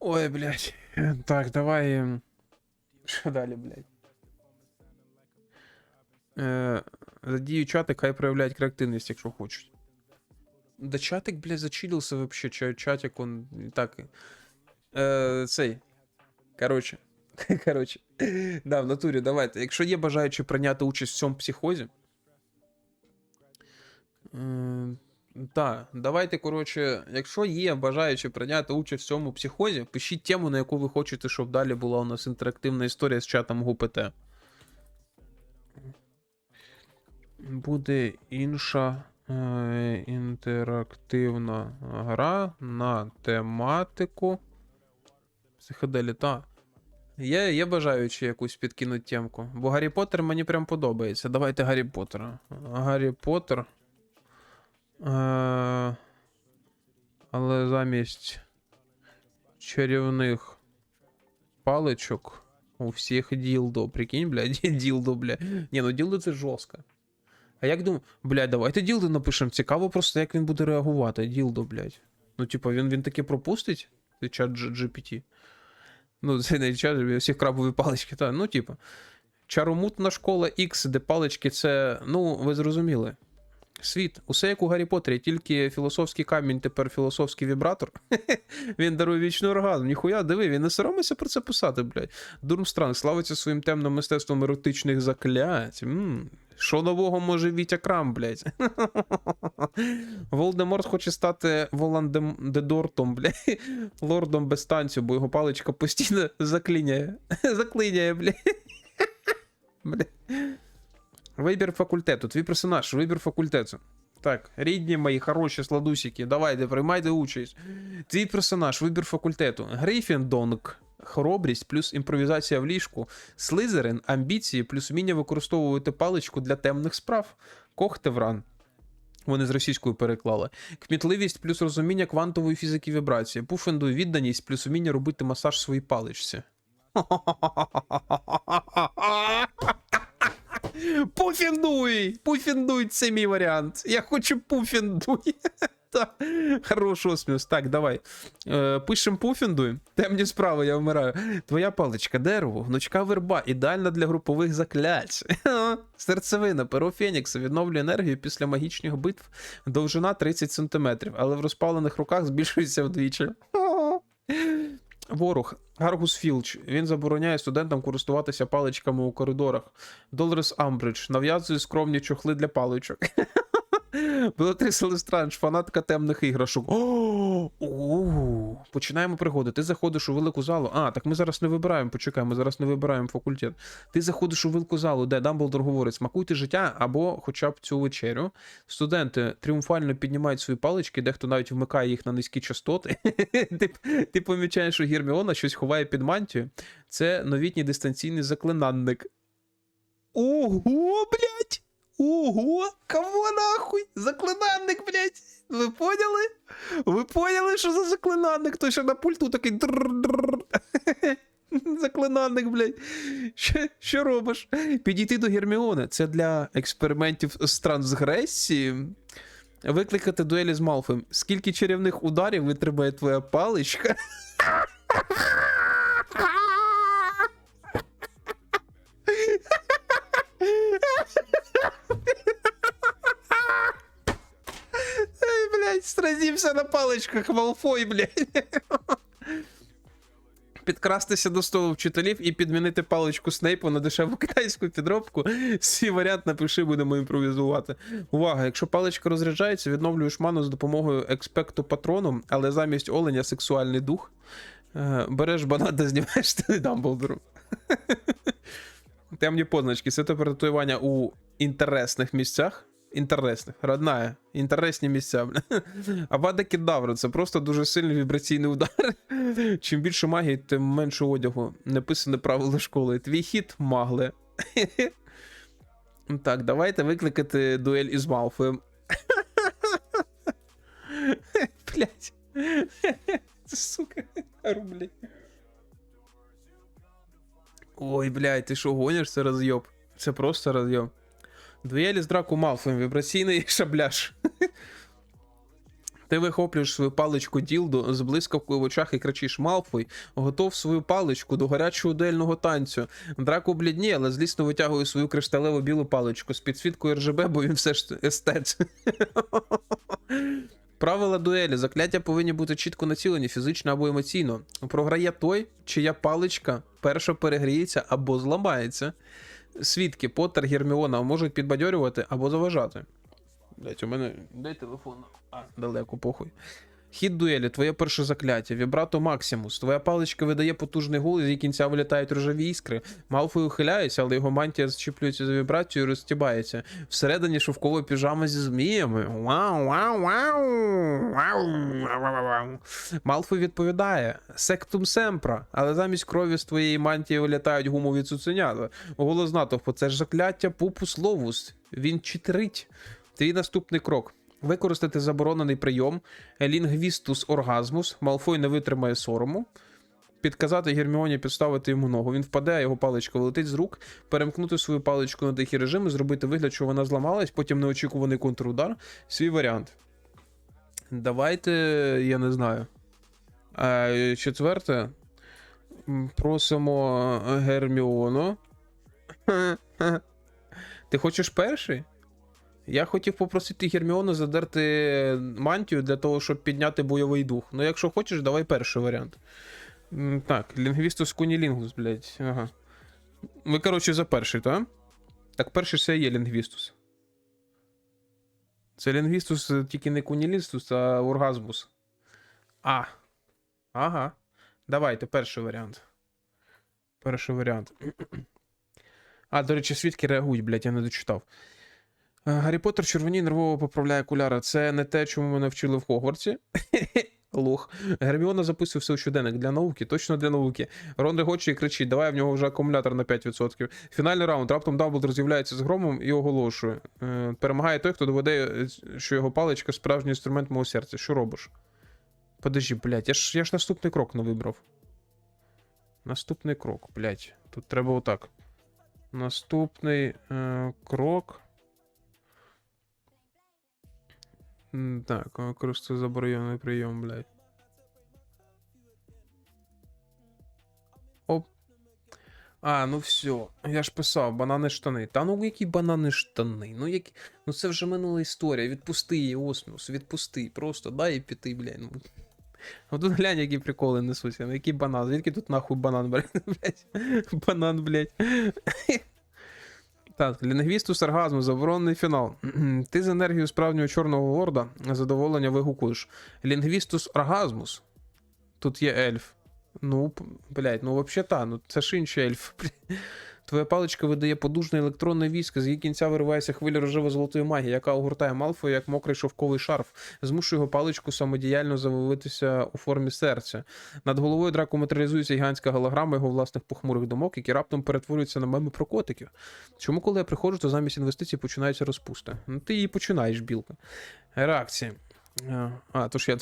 Ой, блядь. Так, давай. ем, Що далі, блядь? Е, задію чатик, хай проявляють креативність, якщо хочуть. Да чатик, блядь, зачилився вообще. Ча- Чатик, он і так. Е, цей. Короче. Короче. Да, в натурі, давайте. Якщо є бажаючі прийняти участь в цьому психозі. Е, Так, давайте, коротше, якщо є бажаючі прийняти участь в цьому психозі, пишіть тему, на яку ви хочете, щоб далі була у нас інтерактивна історія з чатом ГУПТ. Буде інша е, інтерактивна гра на тематику. Психоделі, та. Є, є бажаючі якусь підкинути темку. Бо Гаррі Поттер мені прям подобається. Давайте Гаррі Поттера. Гаррі Поттер. Е, але замість чарівних паличок у всіх ділдо. Прикинь, блядь, ділдо, бля. Ні, ну ділдо це жорстко. А як думаю, блядь, давайте ділдо напишемо. Цікаво просто, як він буде реагувати. Ділдо, блядь. Ну, типа, він, він таки пропустить цей чат GPT. Ну, це не чат, всіх крабові палички, та. Ну, типа. Чаромутна школа X, де палички це. Ну, ви зрозуміли. Світ, усе як у Гаррі Поттері, тільки філософський камінь, тепер філософський вібратор. він дарує вічний оргазм. Ніхуя, диви, він не соромиться про це писати, блядь. Дурмстранг славиться своїм темним мистецтвом еротичних заклять. Що нового може Вітя Крам, блядь? Волдеморт хоче стати Волан-де-Дортом, блядь. Лордом без танцю, бо його паличка постійно заклиняє. Заклиняє, блядь. Блядь. Вибір факультету. Твій персонаж, вибір факультету. Так, рідні мої хороші сладусики, давайте, приймайте участь. Твій персонаж, вибір факультету. Грейфіндонг, хоробрість плюс імпровізація в ліжку. Слизерин, амбіції плюс вміння використовувати паличку для темних справ. Кохтевран. Вони з російською переклали. Кмітливість плюс розуміння квантової фізики вібрації. Пуфендуй відданість плюс вміння робити масаж своїй паличці. Пуфіндуй! Пуфіндуй, це мій варіант. Я хочу пуфіндуй. Так, Хорош осміс. Так, давай. Е, пишем пуфіндуй. Темні справи, я вмираю. Твоя паличка, дерево, гнучка верба, ідеальна для групових заклять. Серцевина, перо Фенікса відновлює енергію після магічних битв. Довжина 30 см, але в розпалених руках збільшується вдвічі. Ворог Гаргус Філч. Він забороняє студентам користуватися паличками у коридорах. Долрес Амбридж нав'язує скромні чохли для паличок. Белатріса Лестранж, фанатка темних іграшок. О, у, Починаємо пригоди. Ти заходиш у велику залу. А, так ми зараз не вибираємо. Почекай, ми зараз не вибираємо факультет. Ти заходиш у велику залу, де Дамблдор говорить: смакуйте життя або хоча б цю вечерю. Студенти тріумфально піднімають свої палички, дехто навіть вмикає їх на низькі частоти. ти, ти помічаєш, що Герміона щось ховає під мантію. Це новітній дистанційний заклинанник. Ого, блядь! Ого, кого нахуй? Заклинанник, блядь. Ви поняли? Ви поняли, що за заклинанник? Той ще на пульту такий. Заклинанник, блядь. Що, що робиш? Підійти до Герміони. Це для експериментів з трансгресії. Викликати дуелі з Малфоєм. Скільки чарівних ударів витримає твоя паличка? стразився на паличках, Малфой, блядь. Підкрастися до столу вчителів і підмінити паличку Снейпу на дешеву китайську підробку. Свій варіант напиши, будемо імпровізувати. Увага! Якщо паличка розряджається, відновлюєш ману з допомогою експекту патрону, але замість оленя сексуальний дух. Е, Береш банан та знімаєш Дамблдору. Темні позначки. Це тепер татуювання у інтересних місцях. Інтересних, родная, інтересні місця. Авада Кедавра це просто дуже сильний вібраційний удар. Чим більше магії, тим менше одягу. Неписане правило школи. Твій хід магле. Так, давайте викликати дуель із Малфоєм. Блять. Сука, рублі. Ой, блядь, ти що гониш, це розйоб. Це просто розйоб. Дуелі з Драку Малфоєм, вібраційний шабляж. Ти вихоплюєш свою паличку ділду з блискавкою в очах і кричиш Малфой, готов свою паличку до гарячого дуельного танцю. Драко блідніє, але злісно витягує свою кришталево білу паличку з підсвіткою РЖБ, бо він все ж естет. Правила дуелі. Закляття повинні бути чітко націлені, фізично або емоційно. Програє той, чия паличка перша перегріється або зламається. Свідки Поттер, Герміона можуть підбадьорювати або заважати. Блять, у мене. Дай телефон. А, далеко, похуй. Хід дуелі, твоє перше закляття, вібрато Максимус. Твоя паличка видає потужний гул, з її кінця вилітають рожеві іскри. Малфой ухиляється, але його мантія зчіплюється за вібрацію і розтібається. Всередині шовкова піжама зі зміями. Вау, вау, вау, вау. Малфой відповідає: Сектум семпра, але замість крові з твоєї мантії вилітають гумові цуценята. Голос натовпу, це ж закляття пупус ловус. Він читерить. Твій наступний крок. Використати заборонений прийом лінгвістус оргазмус. Малфой не витримає сорому. Підказати Герміоні підставити йому ногу. Він впаде, а його паличка вилетить з рук, перемкнути свою паличку на тихий режим і зробити вигляд, що вона зламалась, потім неочікуваний контрудар. Свій варіант. Давайте, я не знаю. Четверте. Просимо Герміону. Ти хочеш перший? Я хотів попросити Герміону задерти мантію для того, щоб підняти бойовий дух. Ну, якщо хочеш, давай перший варіант. Так, лінгвістус кунілінгус, блядь. Ага. Ви, коротше, за перший, так? Так, перший це є лінгвістус. Це лінгвістус е, тільки не кунілістус, а оргазмус. А. Ага. Давайте, перший варіант. Перший варіант. А, до речі, свідки реагують, блядь, я не дочитав. Е, Гаррі Поттер червоні нервово поправляє окуляри. Це не те, чому мене вчили в Хогвартсі. Лох. Герміона записує все у щоденник для науки, точно для науки. Рон регоче і кричить, давай в нього вже акумулятор на 5%. Фінальний раунд. Раптом Дамблдор з'являється з громом і оголошує. Е, Перемагає той, хто доведе, е, що його паличка справжній інструмент мого серця. Що робиш? Подожди, блядь, я ж, я ж наступний крок не вибрав. Наступний крок, блядь. Тут треба отак. Наступний е, крок. Так, використовую заборонений прийом, блядь. Оп. А, ну все. Я ж писав, банани штани. Та ну які банани штани? Ну які. Ну це вже минула історія. Відпусти її, Осміус, відпусти. Просто дай їй піти, блядь. Ну. А тут глянь, які приколи несуться. Ну які банан? Звідки тут нахуй банан, блядь? Банан, блядь. Так, лінгвістус саргазму заборонений фінал. Ти з енергією справжнього чорного лорда задоволення вигукуєш. Лінгвістус оргазмус. Тут є ельф. Ну, блять, ну взагалі та, ну це ж інший ельф. Твоя паличка видає подужний електронний віск, з її кінця виривається хвиля рожево-золотої магії, яка огортає Малфоя як мокрий шовковий шарф, змушує його паличку самодіяльно завивитися у формі серця. Над головою драку матеріалізується гігантська голограма його власних похмурих думок, які раптом перетворюються на меми про котиків. Чому, коли я приходжу, то замість інвестицій починаються розпусти? Ну ти її починаєш, білка. Реакції. А, то ж я.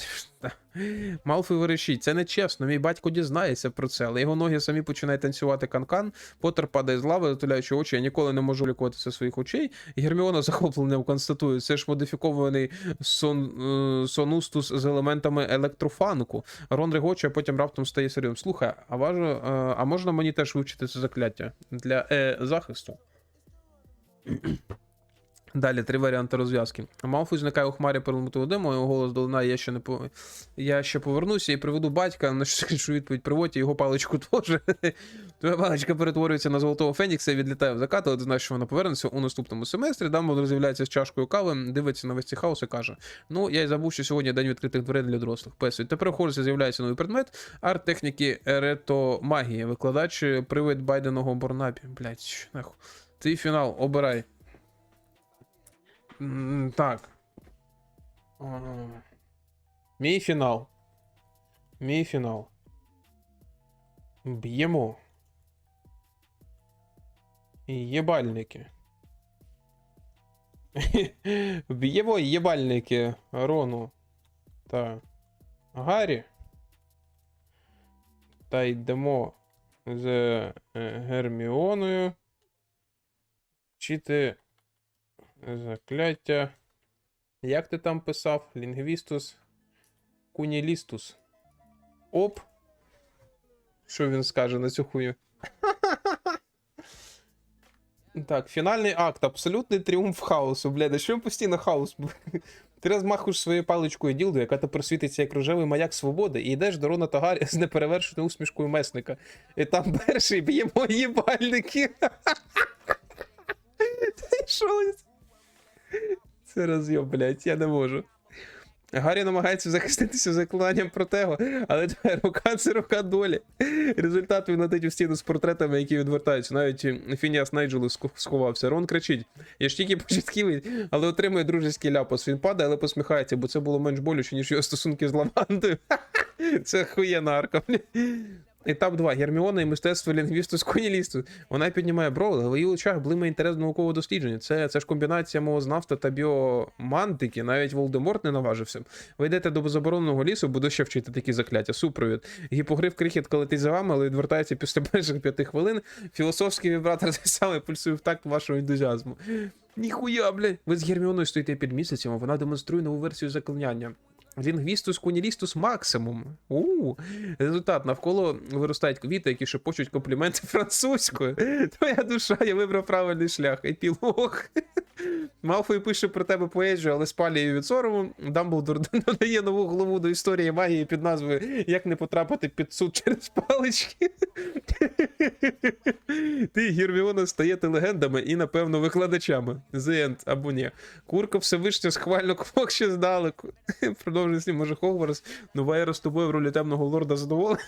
Малфой вирішить, це не чесно. Мій батько дізнається про це, але його ноги самі починають танцювати канкан. Поттер падає з лави, затуляючи очі. Я ніколи не можу лікуватися своїх очей. Герміона захопленням констатує, це ж модифікований сон, е, сонустус з елементами електрофанку. Рон регоче, а потім раптом стає серйозним. Слухай, а важу, е, а можна мені теж вивчити це закляття для е, захисту? Далі три варіанти розв'язки. Малфой зникає у хмарі переламутого диму, його голос долинає, я ще не по... я ще повернуся і приведу батька, на що скажу відповідь приводьте його паличку теж. Твоя паличка перетворюється на золотого фенікса і відлітає в закат, але ти знаєш, що вона повернеться у наступному семестрі. Дамблдор з'являється з чашкою кави, дивиться на весь цей хаос і каже: Ну, я й забув, що сьогодні день відкритих дверей для дорослих. Песить. Тепер Хорсі з'являється новий предмет арт-техніки еретомагії. Викладач привид Байденого Борнабі. Блять, нахуй. Твій фінал, обирай. Так. Мій фінал. Мій фінал. Б'ємо. Єбальники. Б'ємо єбальники Рону та Гаррі. Та йдемо з е, Герміоною. Вчити закляття. Як ти там писав? Лінгвістус Кунілістус. Оп. Що він скаже на цю хую? Так, фінальний акт. Абсолютний тріумф хаосу, блядь. А що постійно хаос? Ти розмахуєш своєю паличкою ділду, яка тепер світиться як рожевий маяк свободи, і йдеш до Рона Тагарі з неперевершеною усмішкою месника. І там перший б'ємо їбальники. Ти що? Це розйом, блядь, я не можу. Гаррі намагається захиститися заклинанням протего, але рука це рука долі. Результат він летить у стіну з портретами, які відвертаються. Навіть Фініас Найджелу сховався. Рон кричить: Я ж тільки початківий, але отримує дружеський ляпас. Він падає, але посміхається, бо це було менш болюче, ніж його стосунки з Лавандою. Це хуєна арка. Етап 2. Герміона і мистецтво лінгвісту з конілісту. Вона піднімає брови, в її очах блимає інтерес до наукового дослідження. Це, це ж комбінація мовознавства та біомантики. Навіть Волдеморт не наважився. Ви йдете до забороненого лісу, буду ще вчити такі закляття. Супровід. Гіпогриф крихіт летить за вами, але відвертається після перших п'яти хвилин. Філософський вібратор те саме пульсує в такт вашого ентузіазму. Ніхуя, блядь. Ви з Герміоною стоїте під місяцем, а вона демонструє нову версію заклинання. Лінгвістус кунілістус максимум. У результат навколо виростають квіти, які шепочуть компліменти французькою. Твоя душа, я вибрав правильний шлях. Епілог. Малфой пише про тебе поезію, але спалює від сорому. Дамблдор додає нову главу до історії магії під назвою Як не потрапити під суд через палички. Ти, і Герміона, стаєте легендами і, напевно, викладачами. The End або ні. Курка Всевишня схвально квок ще здалеку. Продовжує слів, може Хогвартс. Нова ера з тобою в ролі темного лорда задоволена.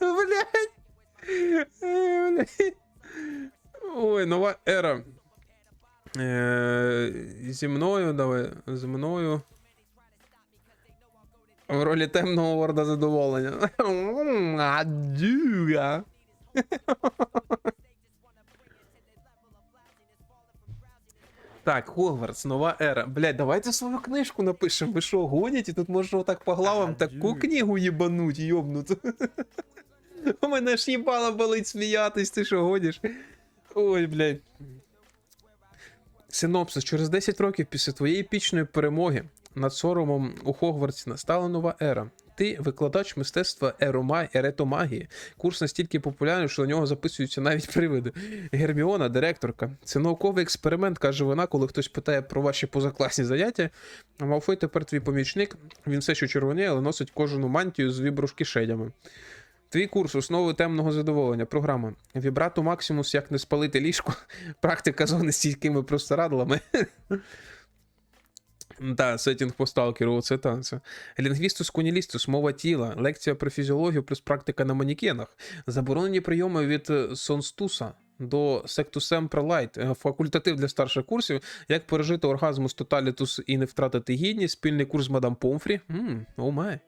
Блять. Блять. Нова ера. Е, зі мною, давай, зі мною. В ролі темного лорда задоволення. Адюга. Так, Хогвартс, нова ера. Блять, давайте свою книжку напишемо. Ви що, гоніте? Тут можна отак по главам таку книгу їбануть, йобнути. У мене ж їбало болить сміятись, ти що гониш? Ой, блядь. Синопсис. Через 10 років після твоєї епічної перемоги над соромом у Хогвартсі настала нова ера. Ти викладач мистецтва еретомагії. Курс настільки популярний, що на нього записуються навіть привиди. Герміона, директорка. Це науковий експеримент, каже вона, коли хтось питає про ваші позакласні заняття. Малфой тепер твій помічник. Він все ще червоніє, але носить кожану мантію з вібруш-кишенями. Твій курс основи темного задоволення. Програма. Вібрату Максимус, як не спалити ліжко. Практика зони з стійкими простирадлами. Так, сетінг по сталкеру, це танце. це. Лінгвістус кунілістус, мова тіла, лекція про фізіологію плюс практика на манікенах. Заборонені прийоми від е, Сонстуса до Сектусем Пролайт, Е, факультатив для старших курсів, як пережити оргазмус тоталітус і не втратити гідність, спільний курс мадам Помфрі. Мм, о май.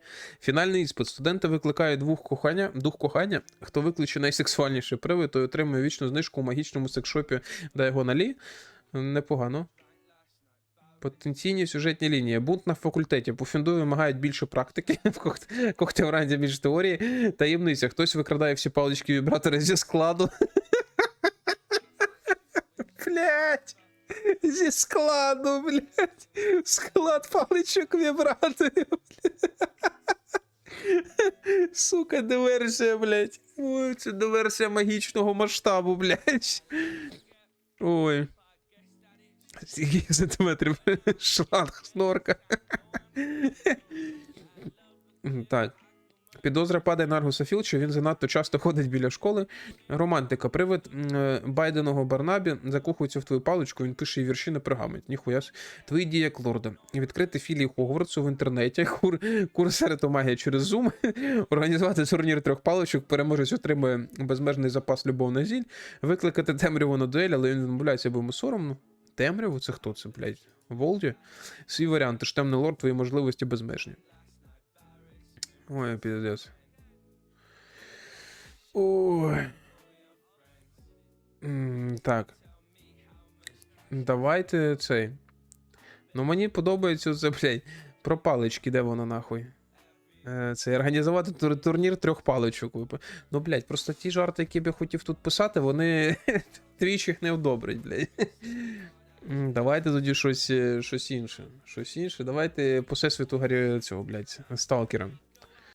Фінальний іспит. Студенти викликають двох кохання, дух кохання. Хто викличе найсексуальніший привид, той отримує вічну знижку у магічному секшопі Дайгоналі. Непогано. Потенційні сюжетні лінії. Бунт на факультеті. По фінду вимагають більше практики, в кохт- Когтевранді більше теорії. Таємниця. Хтось викрадає всі палички вібратори зі складу. Блять. Зі складу, блять. Склад паличок вібраторів. Сука, диверсія, блять. Ой, це диверсія магічного масштабу, блять. Ой. Скільки сантиметрів шланг снорка. так. Підозра падає на Аргуса Філча, він занадто часто ходить біля школи. Романтика. Привид е, Байденого Барнабі закохується в твою паличку, він пише вірші на пергамент. Ніхуя. Твої дії як лорда. Відкрити філії Хогвартсу в інтернеті, кур, курс еретомагія через Zoom, організувати турнір трьох паличок, переможець отримує безмежний запас любовних зіль, викликати темряву на дуель, але він відмовляється, бо йому соромно. Темряву? Це хто це, блядь? Волді? Свій варіант, темний лорд, твої можливості безмежні. Ой, піздець. Ой. Так. Давайте цей. Ну, мені подобається це, блядь, про палички, де воно нахуй. Е, Це організувати тур- турнір трьох паличок. Ну, блядь, просто ті жарти, які б я хотів тут писати, вони твіч їх не одобрять, блядь. Давайте тоді щось, е, щось інше. Щось інше. Давайте по всесвіту цього, блядь, сталкера.